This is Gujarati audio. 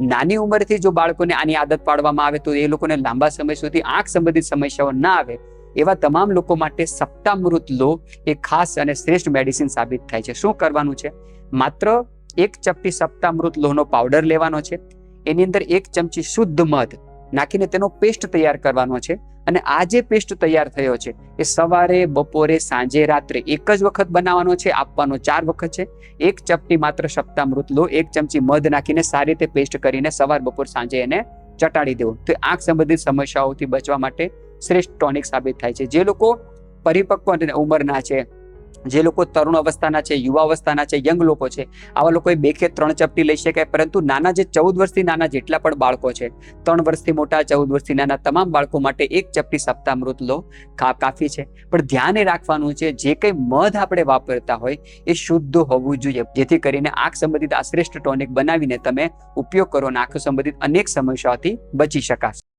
નાની ઉંમરથી જો બાળકોને આની આદત પાડવામાં આવે તો એ લોકોને લાંબા સમય સુધી આંખ સંબંધિત સમસ્યાઓ ના આવે, એવા તમામ લોકો માટે સપ્તામૃત લો એ ખાસ અને શ્રેષ્ઠ મેડિસિન સાબિત થાય છે. શું કરવાનું છે? માત્ર એક ચપટી સપ્તામૃત લોહનો પાવડર લેવાનો છે. એની અંદર એક ચમચી શુદ્ધ મધ નાખીને તેનો પેસ્ટ તૈયાર કરવાનો છે. અને આ જે પેસ્ટ તૈયાર થયો છે, એ સવારે, બપોરે, સાંજે, રાત્રે એક જ વખત બનાવવાનો છે, આપવાનો ચાર વખત છે. એક ચપટી માત્ર સપ્તામૃત લો, એક ચમચી મધ નાખીને સારી રીતે પેસ્ટ કરીને સવાર, બપોર, સાંજે એને ચટાડી દેવો. તો આંખ સંબંધિત સમસ્યાઓથી બચવા માટે શ્રેષ્ઠ ટોનિક સાબિત થાય છે. જે લોકો પરિપક્વ ઉંમરના છે જે લોકો તરુણ અવસ્થાના છે, યુવા અવસ્થાના છે, યંગ લોકો છે, આવા લોકોએ બે કે ત્રણ ચપટી લઈ શકાય, પરંતુ નાના જે ચૌદ વર્ષથી નાના જેટલા પણ બાળકો છે, ત્રણ વર્ષથી મોટા, ચૌદ વર્ષથી નાના તમામ બાળકો માટે એક ચપટી સપ્તામૃત લો કાફી છે. પણ ધ્યાન રાખવાનું છે, જે કંઈ મધ આપણે વાપરતા હોય, એ શુદ્ધ હોવું જોઈએ. જેથી કરીને આંખ સંબંધિત આ શ્રેષ્ઠ ટોનિક બનાવીને તમે ઉપયોગ કરો અને આંખ સંબંધિત અનેક સમસ્યાઓથી બચી શકાશે.